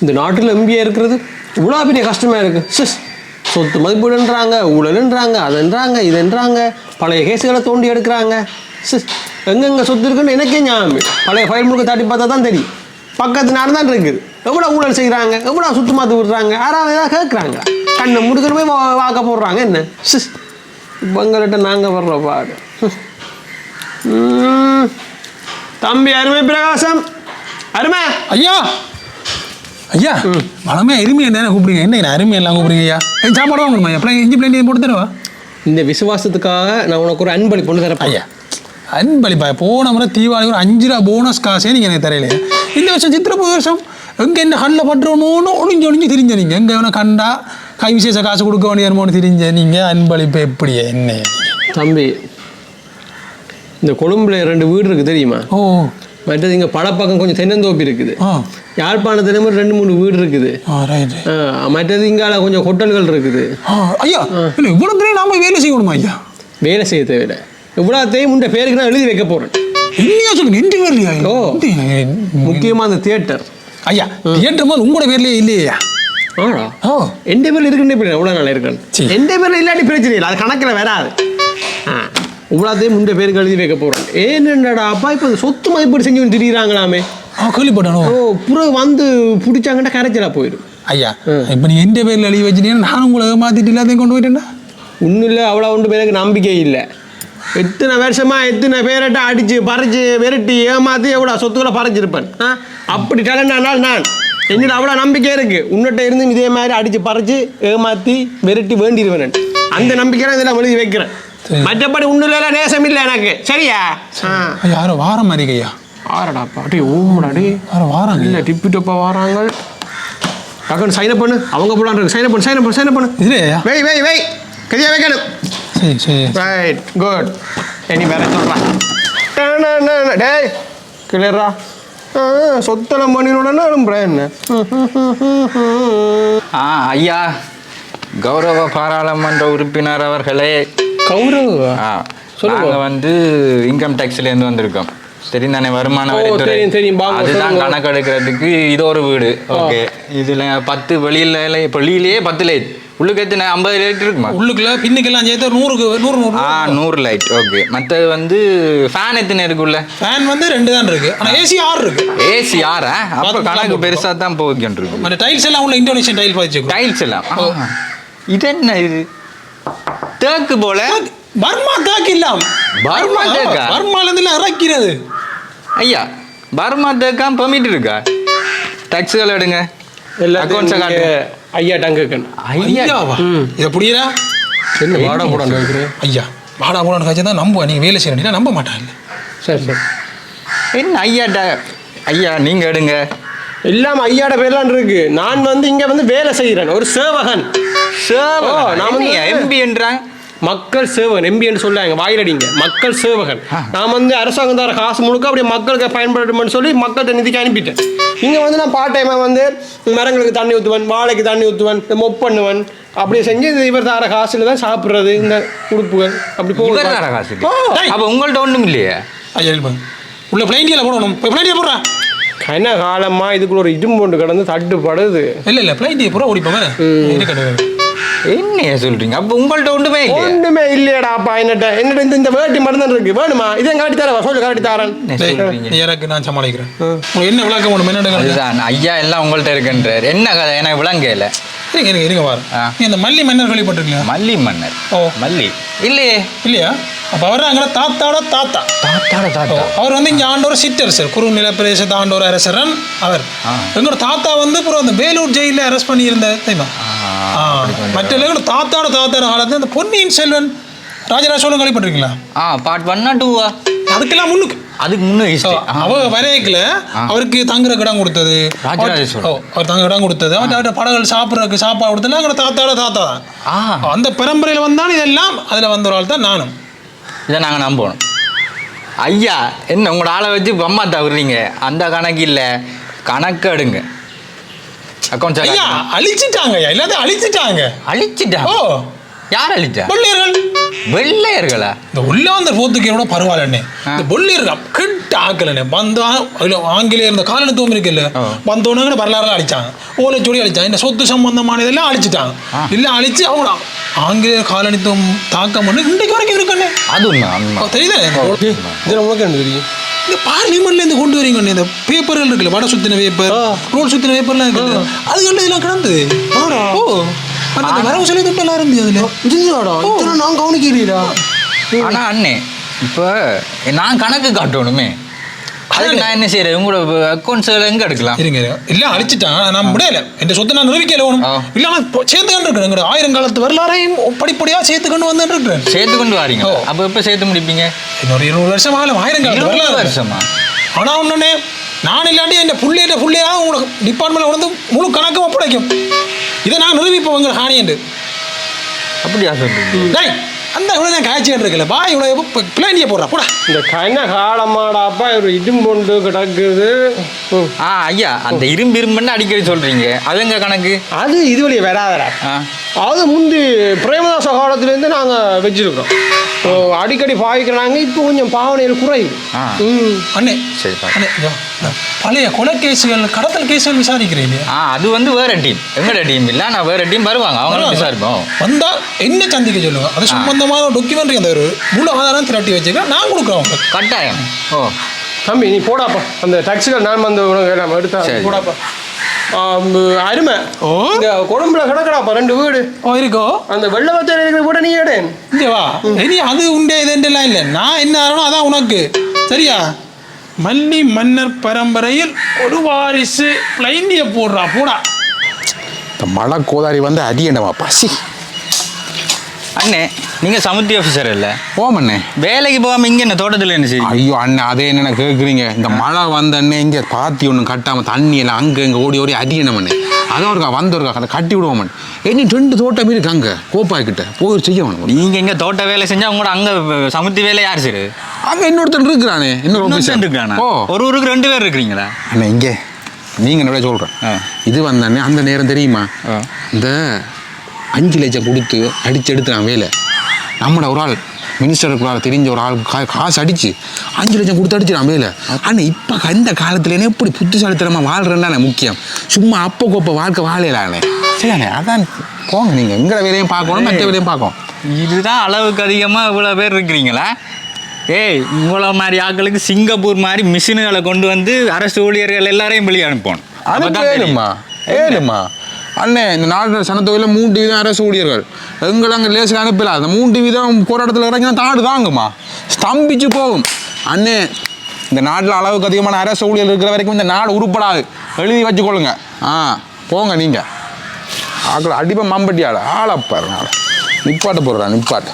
இந்த நாட்டில் எம்பியாக இருக்கிறது இவ்வளோ பெரிய கஷ்டமாக இருக்குது சிஸ் சொத்து மதிப்பீடுன்றாங்க ஊழலுன்றாங்க அதுன்றாங்க இதுன்றாங்க பழைய கேஸுகளை தோண்டி எடுக்கிறாங்க. சிஸ் எங்கெங்கே சொத்து இருக்குன்னு எனக்கே ஞாபகம் பழைய ஃபைல் முழுக்க தாட்டி பார்த்தா தான் தெரியும். பக்கத்து நாடு தான் இருக்குது. எவ்வளோ ஊழல் செய்கிறாங்க எவ்வளோ சுத்து மாத்து விடுறாங்க யாராவது ஏதாவது கேட்குறாங்க கண்ணை முடுக்கிற வா- வாக்க போடுறாங்க என்ன? சிஸ் பங்கள்கிட்ட நாங்கள் வர்ற பாடு. தம்பி அருமை பிரகாசம். அருமை. ஐயா! ஐயா வளமே எருமை என்ன கூப்பிடுங்க. என்ன அருமை எல்லாம் கூப்பிடுங்க ஐயா. ஏன் சாப்பாடு வாங்கணுமா பிள்ளை இஞ்சி பிள்ளை போட்டு தருவா? இந்த விசுவாசத்துக்காக நான் உனக்கு ஒரு அன்பளிப்பு ஒன்று தரப்பேன் ஐயா அன்பளிப்பா போன முறை தீபாவளி ஒரு அஞ்சு ரூபா போனஸ் காசே நீங்கள் எனக்கு தரையில. இந்த வருஷம் சித்திர வருஷம் எங்கே என்ன கண்ணில் பட்டுறோன்னு ஒளிஞ்சு ஒளிஞ்சு திரிஞ்ச நீங்கள் எங்கே வேணா கண்டா கை விசேஷ காசு கொடுக்க வேண்டியமோன்னு திரிஞ்ச நீங்கள் அன்பளிப்பு எப்படி என்ன? தம்பி இந்த கொழும்புல ரெண்டு வீடு இருக்குது தெரியுமா? ஓ. மற்றது இங்கே பழப்பக்கம் கொஞ்சம் தென்னந்தோப்பு இருக்குது. யாழ்ப்பாணத்துல ஒரு ரெண்டு மூணு வீடு இருக்குது. மற்றது இங்கால கொஞ்சம் ஹோட்டல்கள் இருக்குது. ஐயா இல்லை இவ்வளோ நாம வேலை செய்யணுமா ஐயா? வேலை செய்ய தேவையில்லை. இவ்வளோத்தையும் உண்ட பேருக்கு நான் எழுதி வைக்க போகிறேன் இல்லையா சொல்லுங்க இன்று வரலையா ஓ. முக்கியமாக அந்த தியேட்டர். ஐயா தியேட்டர் மாதிரி உங்களோட பேர்லயே இல்லையா ஆடா. ஓ. எந்த பேர்ல இருக்குன்னு எவ்வளோ நாள் இருக்கேன். எந்த பேர்ல இல்லாட்டி பிரச்சனை இல்லை அது கணக்கில் வராது. ஆ. இவ்வளோத்தையும் முண்ட பேருக்கு எழுதி வைக்க போகிறேன் ஏன்னடா அப்பா இப்போ சொத்து மதிப்பீடு செஞ்சு திரியிறாங்களாமே? ஆ கேள்விப்பட்டனோ? ஓ புற வந்து பிடிச்சாங்கன்னா கரைச்சலா போயிடும். ஐயா இப்போ நீ எந்த பேர்ல எழுதி வச்சிட்டீங்கன்னா நான் உங்களை ஏமாத்திட்டு எல்லாத்தையும் கொண்டு போயிட்டேன்னா ஒன்றும் இல்லை அவ்வளோ ஒன்று பேருக்கு நம்பிக்கை இல்லை. எத்தனை வருஷமா எத்தனை பேர்கிட்ட அடிச்சு பறிச்சு விரட்டி ஏமாத்தி எவ்வளோ சொத்துக்களை பறிச்சிருப்பேன்? ஆ? அப்படி டேலண்ட் ஆனால் நான் என்னோட அவ்வளோ நம்பிக்கை இருக்கு. உன்னிட்ட இருந்து இதே மாதிரி அடிச்சு பறிச்சு ஏமாத்தி விரட்டி வேண்டிடுவேன் அந்த நம்பிக்கையில இதெல்லாம் எழுதி வைக்கிறேன். மற்றபடி இல்லை நேசம் இல்லை எனக்கு. சரியா? யாரோ வார மாதிரி ஐயா. ஆறடாப்பா அடே ஓமடாடி யாரோ வாராங்க. இல்லை டிப்பி டொப்பா வராங்க. டக்குன்னு சைன் அப் பண்ணு. அவங்க போலான் இருக்கு. சைன் அப் பண்ணு சைன் அப் பண்ணு சைன் அப் பண்ணு. இதுல ஐயா? வெய் வெய் வெய். கையா வைக்கணும் சரி சரி. ரைட் குட் இனி வேற சொல்றா டேய் கிளியரா? சொத்தலம் பண்ணினோடனே எழும்புறேன் என்ன? ஆ ஐயா. கௌரவ பாராளுமன்ற உறுப்பினர் அவர்களே கௌரவ? ஆ, சொல்லுங்க. நாங்க வந்து இன்கம் டேக்ஸ்ல இருந்து வந்திருக்கோம். தெரியும் தானே வருமான வரித்துறை. அதுதான் சொல்லுங்க. கணக்கு எடுக்கிறதுக்கு இது ஒரு வீடு. ஓகே. இதுல பத்து வெளியில வெளியிலேயே பத்து லைட். உள்ளுக்கு எத்தனை? ஐம்பது லைட் இருக்குமா? உள்ளுக்குள்ள பின்னுக்கெல்லாம் சேர்த்து நூறுக்கு நூறு நூறு ஆ நூறு. லைட். ஓகே. மற்றது வந்து ஃபேன் எத்தனை இருக்குல்ல? ஃபேன் வந்து ரெண்டு தான் இருக்கு. ஆனா ஏசி ஆறு இருக்கு. ஏசி யாரா அப்போ கணக்கு பார்த்து பெருசா தான் போய்க்கிட்டு இருக்கும் டைல்ஸ் எல்லாம் உள்ள இந்தோனேஷியன் டைல் பதிச்சிருக்கோம் டைல்ஸ் எல்லாம். இது என்ன இது? தேக்கு போல. பர்மா தாக்கு இல்லாம். பர்மா தேக்கா? பர்மால இருந்து எல்லாம் இறக்கிறது. ஐயா பர்மா தேக்காம் பெர்மிட் இருக்கா? டாக்ஸுகள் எடுங்க. அக்கௌண்ட்ஸை காட்டுங்க. ஐயா டங்கக்கன் ஐயா ஐயாவா. இதை புரியுதா? என்ன வாடா போடான்னு வைக்கிறேன் ஐயா வாடா போடான்னு கழிச்சா தான் நம்புவா. நீங்க வேலை செய்யணும் நம்ப மாட்டாங்க சரி சரி. என்ன ஐயா டா- ஐயா நீங்க எடுங்க. எல்லாம் ஐயாட பேர்லாம் இருக்கு. நான் வந்து இங்க வந்து வேலை செய்கிறேன் ஒரு சேவகன். ஓ, நான் வந்து- எம்பின்றாங்க மக்கள் சேவகன். எம்பின்னு சொல்லாங்க வாயிலடிங்க. மக்கள் சேவகன். நான் வந்து அரசாங்கம் தர காசு முழுக்க அப்படியே மக்களுக்கு பயன்படுத்துமென்னு சொல்லி மக்கள்கிட்ட நிதிக்கு அனுப்பிட்டேன். இங்கே வந்து நான் பார்ட் டைமாக வந்து மரங்களுக்கு தண்ணி ஊற்றுவேன் வாழைக்கு தண்ணி ஊற்றுவேன் மொப் பண்ணுவேன். அப்படி செஞ்சு இது இவர் தர காசுல தான் சாப்பிட்றது இந்த உடுப்புகள். அப்படி தர காசு அப்ப உங்கள்ட்ட ஒண்ணும் இல்லையே? ஐயா உள்ள பிளைண்டியில் போடணும். இப்போ பிளைண்டியில் போடுறா. கன காலமா இதுக்குள்ள ஒரு இடும்பு ஒன்று கிடந்து தட்டுப்படுது. இல்லை இல்லை பிளைண்டியை பூரா ஓடிப்போங்க என்னைய சொல்றீங்க? அப்ப உங்கள்ட்ட ஒன்றுமே இல்லையடா அப்பா என்னட்ட? என்னட்ட இந்த இந்த வேட்டி தான் இருக்கு. வேணுமா? இதை காட்டி தரவா? சொல்லு காட்டி தரேன். என்ன எனக்கு நான் சமாளிக்கிறேன். என்ன விளக்கம் என்ன விளக்கம்? அதுதான். ஐயா எல்லாம் உங்கள்ட்ட இருக்குன்றார். என்ன கதை? எனக்கு விளங்கல இருங்க இருங்க இருங்க வாரு ஆ. நீ அந்த மல்லி மன்னர் கேள்விப்பட்டிருக்கீங்களா மல்லி மன்னர். ஓ. மல்லி. இல்லையே. இல்லையா? அப்போ அவர் அங்கே தாத்தாவோட தாத்தா. தாத்தாட தாத்தா. அவர் வந்து இங்கே ஆண்டவர் சிற்றரசர். குறு நிலப்பிரதேசத்து ஆண்டவர் அரசரன். அவர். எங்களோட தாத்தா வந்து அப்புறம் அந்த வேலூர் ஜெயிலில் அரெஸ்ட் பண்ணியிருந்த தெரியுமா? மற்ற எங்களோட தாத்தாவோட தாத்தாவோட காலத்துல இந்த பொன்னியின் செல்வன் ராஜராஜ சோழன் கேள்விப்பட்டிருக்கீங்களா ஆ பார்ட் ஒன்னா டூவா அதுக்கெல்லாம் முன்னுக்கு. அதுக்கு முன்னே. அவ வரையக்கில். அவருக்கு தங்குற இடம் கொடுத்தது. ராஜராஜ சோழன். அவர் தங்குற இடம் கொடுத்தது. அவர்கிட்ட படங்கள் சாப்பிட்றதுக்கு சாப்பாடு கொடுத்தது எங்களோட தாத்தாவோட தாத்தா தான். அந்த பரம்பரையில் வந்தான் இதெல்லாம் அதில் வந்த ஒரு ஆள் தான் நானும். இதை நாங்கள் நம்பணும். ஐயா என்ன உங்களோட ஆளை வச்சு அம்மா தவிர்றீங்க அந்த கணக்கு இல்லை. கணக்கு எடுங்க. அக்கௌண்ட் ஐயா அழிச்சிட்டாங்க ஐயா எல்லாத்தையும் அழிச்சிட்டாங்க. அழிச்சிட்டா? ஓ. யார் அழிச்சா? வெள்ளையர்கள். வெள்ளையர்களா? இந்த உள்ளாந்த போத்துக்கீரோட பரவாயில்லண்ணே. ஆ. இந்த வெள்ளையர்கள் கிட்ட ஆக்கலண்ணே. வந்தா ஆங்கிலேயர் இந்த காலனித்துவம் இருக்குல்ல ஆ. வந்தோன்னு வரலாறு அழிச்சாங்க. ஓலைச்சொடி அழிச்சாங்க. இந்த சொத்து சம்பந்தமான இதெல்லாம் அழிச்சிட்டாங்க. இல்லை அழிச்சு அவங்க ஆங்கிலேயர் காலனித்துவம் தாக்கம் பண்ணி. இன்றைக்கு வரைக்கும் இருக்குண்ணே. அது தெரியுதா? இதில் உனக்கு என்ன தெரியும்? இந்த பார்லிமெண்ட்ல இருந்து கொண்டு வரீங்க இந்த பேப்பர்கள் இருக்குல்ல வட சுத்தின பேப்பர். ரோட் சுத்தின பேப்பர்லாம் இருக்குல்ல. அதுகளில் இதெல்லாம் கிடந்தது ஆடா. ஓ. அந்த வரவு செலவு திட்டம் எல்லாம் இருந்தது அதுல நான் கவனிக்கிறீரா ஆனா அண்ணே இப்போ நான் கணக்கு காட்டணுமே. அதுக்கு நான் என்ன செய்யறேன் உங்களோட அக்கௌண்ட்ஸ் எங்க எடுக்கலாம்? இருங்க. இல்ல அழிச்சிட்டான். நான் முடியல. என் சொத்தை நான் நிரூபிக்கல ஆ. இல்ல நான் இப்போ சேர்த்துக்கிட்டு இருக்கிறேன் ஆயிரம் காலத்து வரலாறையும் படிப்படியா சேர்த்துக்கொண்டு வந்து இருக்கிறேன் சேர்த்து கொண்டு வாரீங்க. அப்போ எப்போ சேர்த்து முடிப்பீங்க? இன்னொரு இருபது வருஷம் ஆகலாம் ஆயிரம் காலத்து வரலாறு. வருஷமா? ஆனா ஒண்ணு நான் இல்லாட்டி என் புள்ளையிட்ட புள்ளையா உங்களுக்கு டிபார்ட்மெண்ட்ல வந்து முழு கணக்கும் ஒப்படைக்கும். இதை நான் நிரூபிப்போம் உங்க ஹானியண்டு அப்படியா சொல்றீங்க? அந்த இவ்வளோ நான் காய்ச்சிட்டு இருக்கல பா இவ்வளோ பிளானியை போடுறா போடா. இந்த கண்ண காலமாடாப்பா ஒரு இடும்பொண்டு கிடக்குது. ஆ ஐயா அந்த இரும்பு இரும்புன்னு அடிக்கடி சொல்றீங்க. அது எங்க கணக்கு? அது இது வழியே வராதடா. ஆ. அது முந்தி பிரேமதாச காலத்துலேருந்து நாங்கள் வச்சிருக்கிறோம். இப்போ அடிக்கடி பாவிக்கிறாங்க இப்போ கொஞ்சம் பாவனையில். ம். அண்ணே சரி. அண்ணே பழைய கொலை கேஸுகள் கடத்தல் கேஸுகள் விசாரிக்கிறேன் இல்லையா ஆ அது வந்து வேற டீம். எங்கட டீம் இல்ல நான் வேற டீம் வருவாங்க. அவங்களும் விசாரிப்போம். வந்தா என்ன சந்திக்க சொல்லுங்க? அது சம்பந்தமான டாக்குமெண்ட்ரி அந்த ஒரு முழு ஆதாரம் திரட்டி வச்சுக்கிறேன் நான் கொடுக்குறேன் உங்களுக்கு. கட்டாயம். ஓ. தம்பி நீ போடாப்பா. அந்த டாக்ஸியில் நான் வந்து உனக்கு எடுத்தா. போடாப்பா. அருமை. இந்த கொழும்புல கிடக்கடாப்பா ரெண்டு வீடு. ஓ இருக்கோ? அந்த வெள்ளை இருக்கிற வீட நீ எடு. இங்கே வா. இனி அது உண்டே இதுண்டெல்லாம் இல்லை. நான் என்ன ஆகணும் அதான் உனக்கு. சரியா? மல்லி மன்னர் பரம்பரையில் ஒரு வாரிசு லைனிய போடுறா. போடா. இந்த மழை கோதாரி வந்து அடியண்டமா பசி அண்ணே நீங்க சமுத்தி ஆஃபீஸர் இல்ல? ஓமண்ணே வேலைக்கு போகாம இங்க என்ன தோட்டத்துல என்ன செய்யுங்க ஐயோ அண்ணே அதே என்னென்ன கேட்குறீங்க இந்த மழை வந்த அண்ணே இங்கே பாத்தி ஒன்றும் கட்டாமல் தண்ணி எல்லாம் அங்கே இங்கே ஓடி ஓடி அடியணமண்ணே அதான் இருக்கா வந்து இருக்கா அதை கட்டி விடுவோமன் இனி ரெண்டு தோட்டம் இருக்கு அங்கே கோப்பாய்க்கிட்ட போய் செய்யணும் நீங்க இங்க தோட்ட வேலை செஞ்சா உங்களோட அங்க சமுத்தி வேலை யார் செய்யுது அங்கே இன்னொருத்தன் இருக்கிறானே இன்னொரு. இருக்கானா ஓ ஒரு ஊருக்கு ரெண்டு பேர் இருக்கிறீங்களா? அண்ணே இங்கே. நீங்கள் என்ன சொல்கிறேன். இது வந்தானே அந்த நேரம் தெரியுமா. இந்த அஞ்சு லட்சம் கொடுத்து அடிச்சு எடுத்துறான் வேலை. நம்மட ஒரு ஆள் மினிஸ்டருக்கு ஒரு ஆள் தெரிஞ்ச ஒரு ஆள் கா காசு அடிச்சு அஞ்சு லட்சம் கொடுத்து அடிச்சிடான் வேலை. ஆனால் இப்போ இந்த காலத்துல எப்படி புத்திசாலித்தனமாக வாழ்றேன்டானே முக்கியம்? சும்மா அப்போ கோப்ப வாழ்க்கை வாழையிலானே. சரிண்ணே அதான் போங்க நீங்கள் எங்களை வேலையும் பார்க்கணும் மற்ற வேலையும் பார்க்கணும். இதுதான் அளவுக்கு அதிகமா இவ்வளவு பேர் இருக்கிறீங்களா? ஏய் இவ்வளோ மாதிரி ஆட்களுக்கு சிங்கப்பூர் மாதிரி மிஷின்களை கொண்டு வந்து அரசு ஊழியர்கள் எல்லாரையும் வெளியே அனுப்பணும். ஏழுமா ஏழுமா. அண்ணே இந்த நாட்டு சனத்தொகையில் மூன்று தான் அரசு ஊழியர்கள். எங்களை அங்கே லேசில் அனுப்பல. அந்த மூணு டிவி தான் போராட்டத்தில் இறங்கினா தாடு தாங்குமா? ஸ்தம்பிச்சு போகும். அண்ணே இந்த நாட்டில் அளவுக்கு அதிகமான அரசு ஊழியர் இருக்கிற வரைக்கும் இந்த நாடு உருப்படாது. எழுதி வச்சுக்கொள்ளுங்க. ஆ போங்க நீங்கள் ஆக்கள் அடிப்பை மம்பட்டியாள்? ஆளப்பாரு நாள் நிப்பாட்ட போடுறா நிப்பாட்டு.